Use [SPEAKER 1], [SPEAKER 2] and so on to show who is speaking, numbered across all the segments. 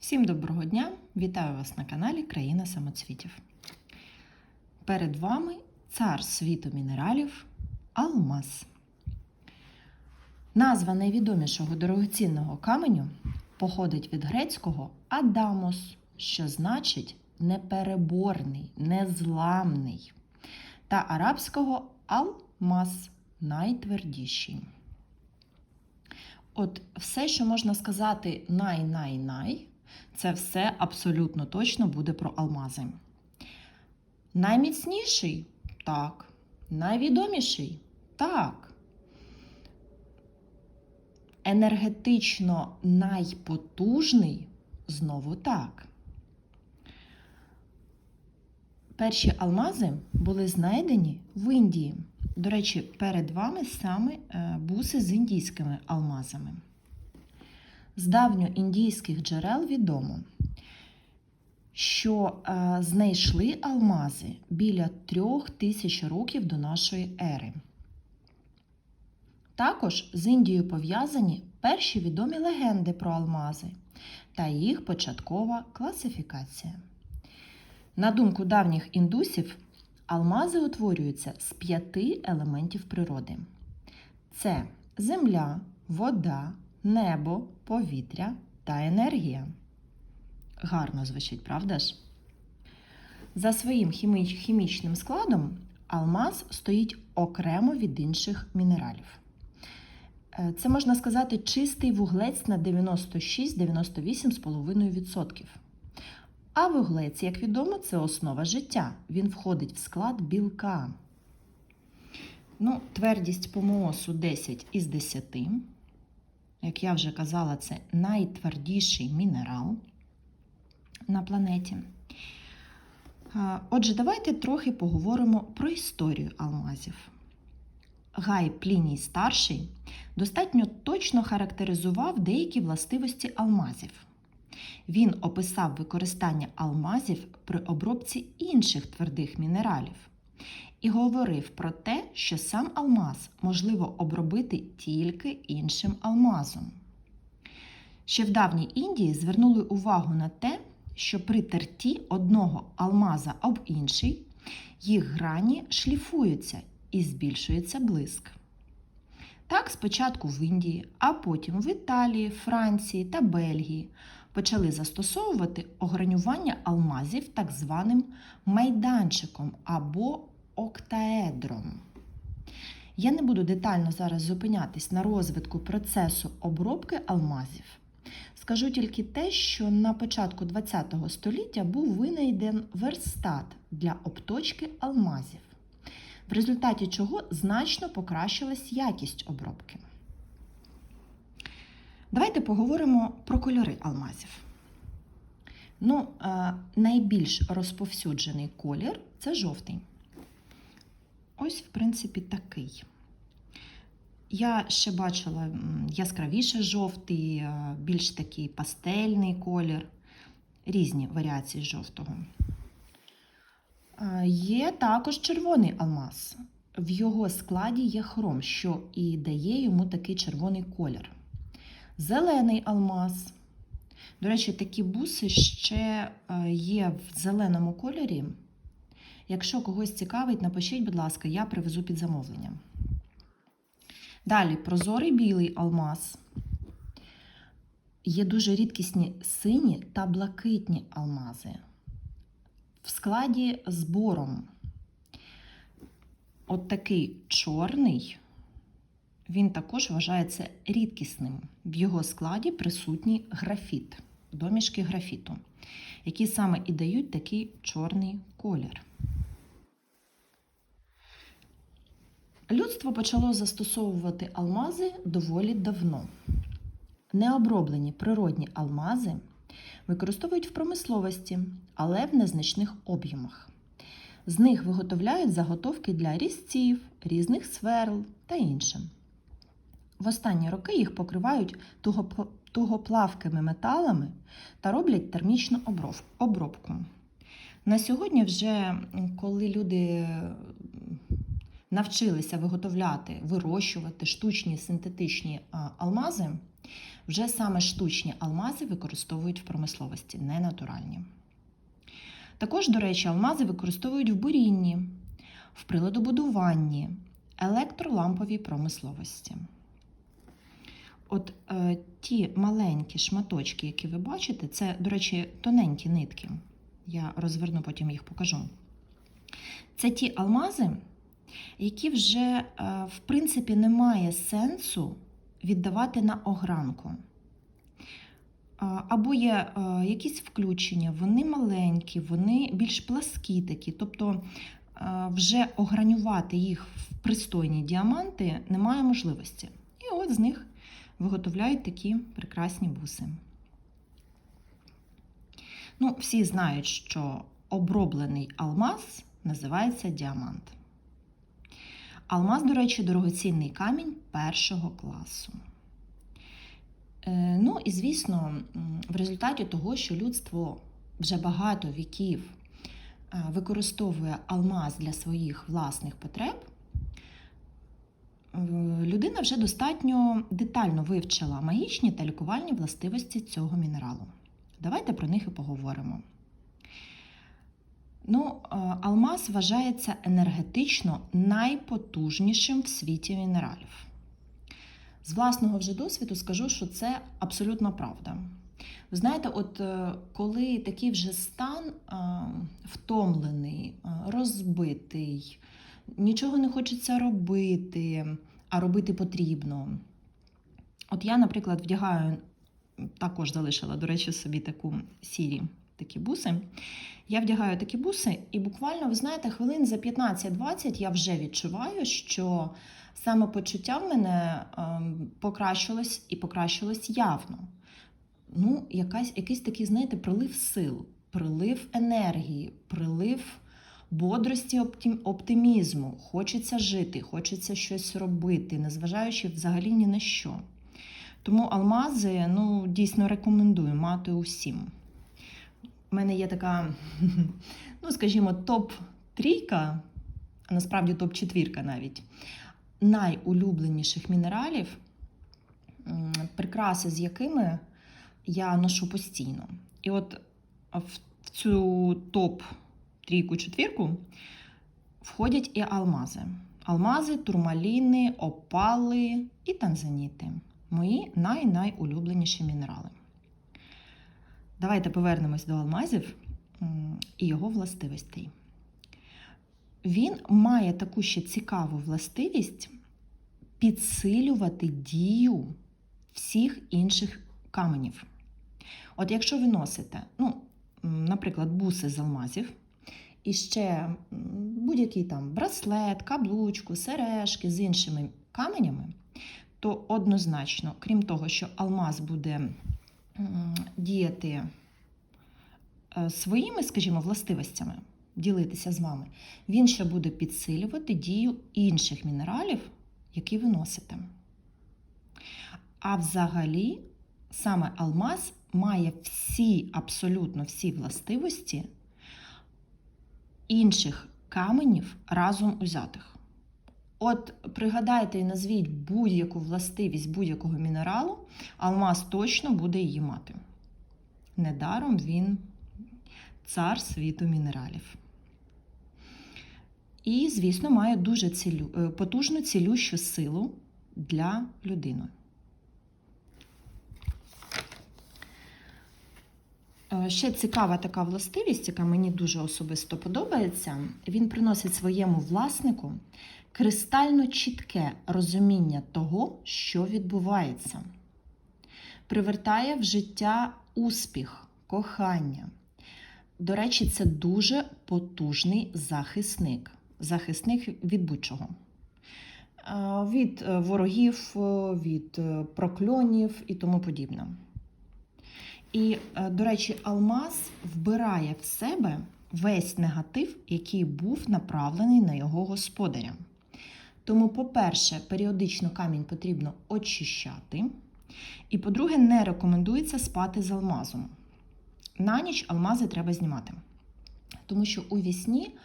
[SPEAKER 1] Всім доброго дня! Вітаю вас на каналі Країна самоцвітів. Перед вами цар світу мінералів Алмаз. Назва найвідомішого дорогоцінного каменю походить від грецького Адамос, що значить непереборний, незламний, та арабського алмаз найтвердіший. От все, що можна сказати най-най-най, це все абсолютно точно буде про алмази. Найміцніший так. Найвідоміший так. Енергетично найпотужний знову так. Перші алмази були знайдені в Індії. До речі, перед вами саме е, буси з індійськими алмазами. З давньоіндійських джерел відомо, що е, знайшли алмази біля трьох тисяч років до нашої ери. Також з Індією пов'язані перші відомі легенди про алмази та їх початкова класифікація. На думку давніх індусів, алмази утворюються з п'яти елементів природи: це земля, вода, небо, повітря та енергія. Гарно звучить, правда ж? За своїм хімі- хімічним складом алмаз стоїть окремо від інших мінералів. Е, Це можна сказати чистий вуглець на 96-98,5%. А вуглець, як відомо, це основа життя. Він входить в склад білка. Ну, твердість по МООСу 10 із 10. Як я вже казала, це найтвердіший мінерал на планеті. Отже, давайте трохи поговоримо про історію алмазів. Гай Пліній старший достатньо точно характеризував деякі властивості алмазів. Він описав використання алмазів при обробці інших твердих мінералів і говорив про те, що сам алмаз можливо обробити тільки іншим алмазом. Ще в давній Індії звернули увагу на те, що при терті одного алмаза об інший їх грані шліфуються і збільшується блиск. Так, спочатку в Індії, а потім в Італії, Франції та Бельгії почали застосовувати огранювання алмазів так званим майданчиком або октаедром. Я не буду детально зараз зупинятись на розвитку процесу обробки алмазів. Скажу тільки те, що на початку ХХ століття був винайден верстат для обточки алмазів, в результаті чого значно покращилась якість обробки. Давайте поговоримо про кольори алмазів. Ну, е, найбільш розповсюджений колір це жовтий. Ось, в принципі, такий. Я ще бачила яскравіше жовтий, е, більш такий пастельний колір, різні варіації жовтого. Е, Є також червоний алмаз. В його складі є хром, що і дає йому такий червоний колір. Зелений алмаз. До речі, такі буси ще е, є в зеленому кольорі. Якщо когось цікавить, напишіть, будь ласка, я привезу під замовленням. Далі прозорий білий алмаз. Є дуже рідкісні сині та блакитні алмази. В складі з бором. От такий чорний, він також вважається рідкісним. В його складі присутній графіт, домішки графіту, які саме і дають такий чорний колір. Людство почало застосовувати алмази доволі давно. Необроблені природні алмази використовують в промисловості, але в незначних об'ємах. З них виготовляють заготовки для різців, різних сверл та інше. В останні роки їх покривають тугоплавкими металами та роблять термічну обробку. На сьогодні, вже коли люди навчилися виготовляти, вирощувати штучні синтетичні алмази, вже саме штучні алмази використовують в промисловості, не натуральні. Також, до речі, алмази використовують в бурінні, в приладобудуванні, електроламповій промисловості. От е, ті маленькі шматочки, які ви бачите, це, до речі, тоненькі нитки. Я розверну, потім їх покажу. Це ті алмази, які вже, е, в принципі, немає сенсу віддавати на огранку. Або є е, якісь включення, вони маленькі, вони більш пласкі такі. Тобто е, вже огранювати їх в пристойні діаманти немає можливості. І от з них виготовляють такі прекрасні буси. Ну, всі знають, що оброблений алмаз називається діамант. Алмаз, до речі, дорогоцінний камінь першого класу. Е, Ну і звісно, в результаті того, що людство вже багато віків е, використовує алмаз для своїх власних потреб, людина вже достатньо детально вивчила магічні та лікувальні властивості цього мінералу. Давайте про них і поговоримо. Ну, е, алмаз вважається енергетично найпотужнішим в світі мінералів. З власного вже досвіду скажу, що це абсолютно правда. Ви знаєте, от е, коли такий вже стан е, втомлений, розбитий, нічого не хочеться робити, а робити потрібно. От я, наприклад, вдягаю, також залишила, до речі, собі таку сірі такі буси. Я вдягаю такі буси, і буквально, ви знаєте, хвилин за 15-20 я вже відчуваю, що самопочуття в мене ем, покращилось і покращилось явно. Ну, якась, якийсь такий, знаєте, прилив сил, прилив енергії, прилив бодрості, оптим- оптимізму. Хочеться жити, хочеться щось робити, незважаючи взагалі ні на що. Тому алмази ну, дійсно рекомендую мати усім. У мене є така, ну, скажімо, топ-трійка, а насправді топ-четвірка навіть найулюбленіших мінералів, прикраси з якими я ношу постійно. І от в цю топ-трійку-четвірку входять і алмази. Алмази, турмаліни, опали і танзаніти. Мої най-найулюбленіші мінерали. Давайте повернемось до алмазів і його властивостей. Він має таку ще цікаву властивість підсилювати дію всіх інших каменів. От якщо ви носите, ну, наприклад, буси з алмазів, і ще будь-який там браслет, каблучку, сережки з іншими каменями, то однозначно, крім того, що алмаз буде діяти е, своїми, скажімо, властивостями, ділитися з вами, він ще буде підсилювати дію інших мінералів, які ви носите. А взагалі, саме алмаз має всі, абсолютно всі властивості інших каменів разом узятих. От пригадайте і назвіть будь-яку властивість будь-якого мінералу, алмаз точно буде її мати. Недаром він цар світу мінералів. І, звісно, має дуже цілю, е, потужну цілющу силу для людини. Е, Ще цікава така властивість, яка мені дуже особисто подобається. Він приносить своєму власнику кристально чітке розуміння того, що відбувається, привертає в життя успіх, кохання. До речі, це дуже потужний захисник. Захисник від будь-чого. Е, Від е, ворогів, е, від прокльонів і тому подібне. І, до речі, алмаз вбирає в себе весь негатив, який був направлений на його господаря. Тому, по-перше, періодично камінь потрібно очищати. І, по-друге, не рекомендується спати з алмазом. На ніч алмази треба знімати. Тому що у вісні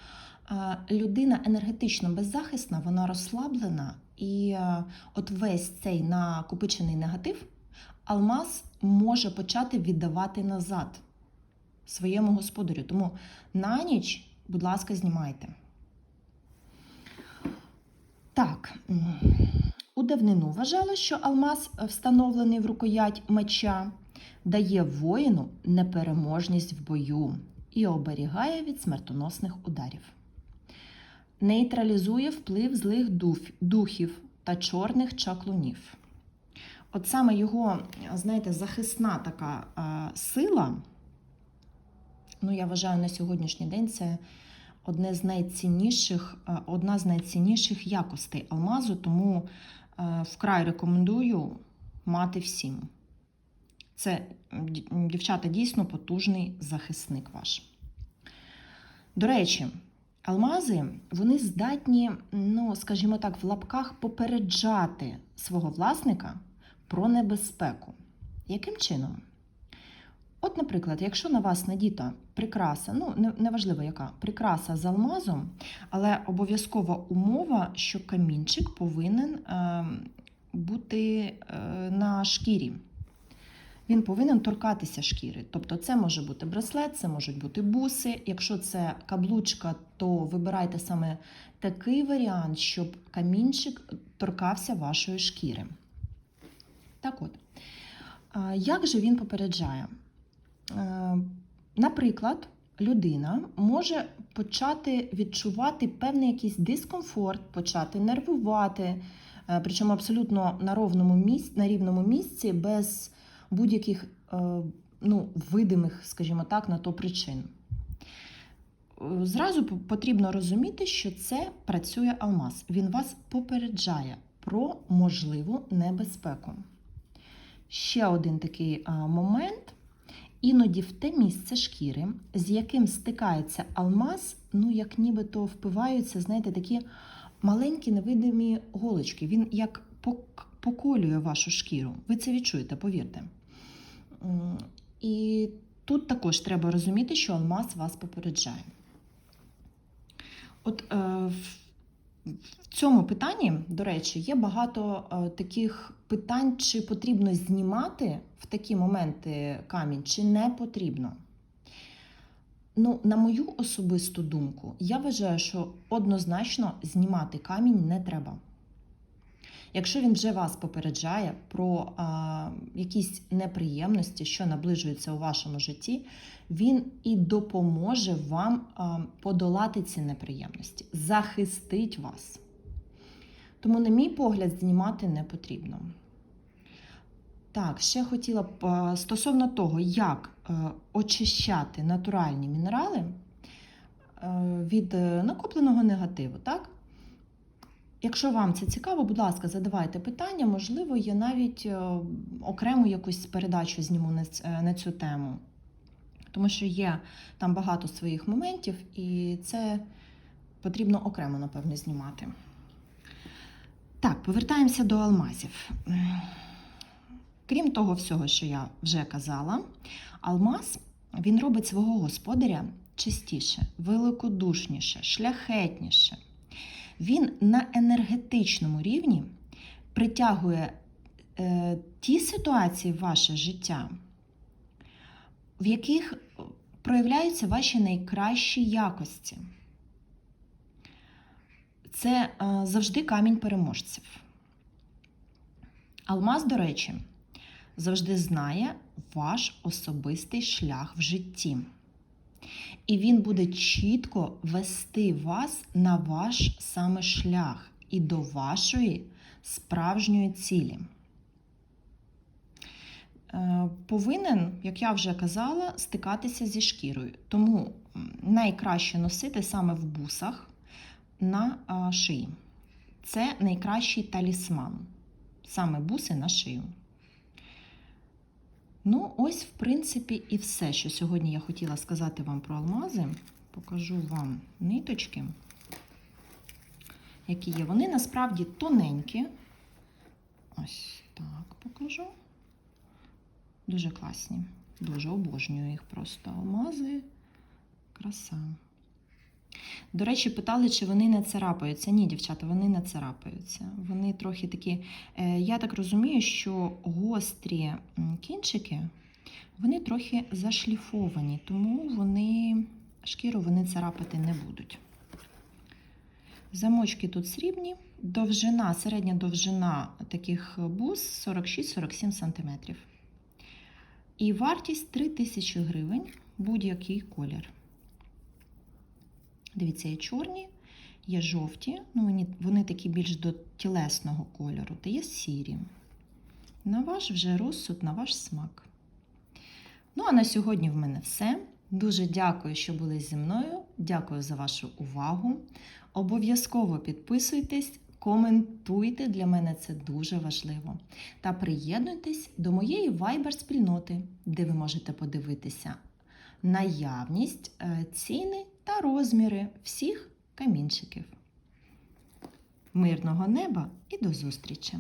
[SPEAKER 1] е, людина енергетично беззахисна, вона розслаблена, і е, от весь цей накопичений негатив алмаз може почати віддавати назад своєму господарю. Тому на ніч, будь ласка, знімайте. Так, у давнину вважали, що алмаз, е, встановлений в рукоять меча, дає воїну непереможність в бою і оберігає від смертоносних ударів. Нейтралізує вплив злих духів та чорних чаклунів. От саме його, знаєте, захисна така сила, ну, я вважаю, на сьогоднішній день це одне з найцінніших, е, одна з найцінніших якостей алмазу, тому е, вкрай рекомендую мати всім. Це, дівчата, дійсно потужний захисник ваш. До речі, алмази вони здатні, ну, скажімо так, в лапках попереджати свого власника про небезпеку. Яким чином? От, наприклад, якщо на вас надіта прикраса, ну неважливо яка, прикраса з алмазом, але обов'язкова умова, що камінчик повинен е, бути е, на шкірі. Він повинен торкатися шкіри. Тобто це може бути браслет, це можуть бути буси. Якщо це каблучка, то вибирайте саме такий варіант, щоб камінчик торкався вашої шкіри. Так от, як же він попереджає? Е, Наприклад, людина може почати відчувати певний якийсь дискомфорт, почати нервувати, е, причому абсолютно на ровному місці, на рівному місці, без будь-яких е, ну, видимих, скажімо так, на то причин. Зразу потрібно розуміти, що це працює алмаз. Він вас попереджає про можливу небезпеку. Ще один такий момент. Іноді в те місце шкіри, з яким стикається алмаз, ну як нібито впиваються, знаєте, такі маленькі невидимі голочки. Він як пок- поколює вашу шкіру. Ви це відчуєте, повірте. І тут також треба розуміти, що алмаз вас попереджає. От е, в в цьому питанні, до речі, є багато е, таких питань, чи потрібно знімати в такі моменти камінь, чи не потрібно. Ну, на мою особисту думку, я вважаю, що однозначно знімати камінь не треба. Якщо він вже вас попереджає про а, якісь неприємності, що наближуються у вашому житті, він і допоможе вам а, подолати ці неприємності, захистить вас. Тому, на мій погляд, знімати не потрібно. Так, ще хотіла б стосовно того, як е, очищати натуральні мінерали е, від е, накопленого негативу, так? Якщо вам це цікаво, будь ласка, задавайте питання. Можливо, я навіть е, окрему якусь передачу зніму е, на цю тему. Тому що є там багато своїх моментів, і це потрібно окремо, напевно, знімати. Так, повертаємося до алмазів. Крім того всього, що я вже казала, алмаз він робить свого господаря чистіше, великодушніше, шляхетніше. Він на енергетичному рівні притягує е, ті ситуації в ваше життя, в яких проявляються ваші найкращі якості. Це е, завжди камінь переможців. Алмаз, до речі, завжди знає ваш особистий шлях в житті. І він буде чітко вести вас на ваш саме шлях і до вашої справжньої цілі. Е, Повинен, як я вже казала, стикатися зі шкірою. Тому найкраще носити саме в бусах на шиї. Це найкращий талісман. Саме буси на шию. Ну, ось, в принципі, і все, що сьогодні я хотіла сказати вам про алмази. Покажу вам ниточки, які є. Вони насправді тоненькі. Ось так покажу. Дуже класні. Дуже обожнюю їх просто алмази. Краса. До речі, питали, чи вони не царапаються. Ні, дівчата, вони не царапаються. Вони трохи такі. е, Я так розумію, що гострі кінчики вони трохи зашліфовані, тому вони шкіру вони царапати не будуть. Замочки тут срібні, довжина, середня довжина таких бус 46-47 см. І вартість 3000 гривень будь-який колір. Дивіться, є чорні, є жовті, ну вони, такі більш до тілесного кольору, та є сірі. На ваш вже розсуд, на ваш смак. Ну, а на сьогодні в мене все. Дуже дякую, що були зі мною. Дякую за вашу увагу. Обов'язково підписуйтесь, коментуйте, для мене це дуже важливо. Та приєднуйтесь до моєї Viber-спільноти, де ви можете подивитися наявність, е, ціни та розміри всіх камінчиків. Мирного неба і до зустрічі!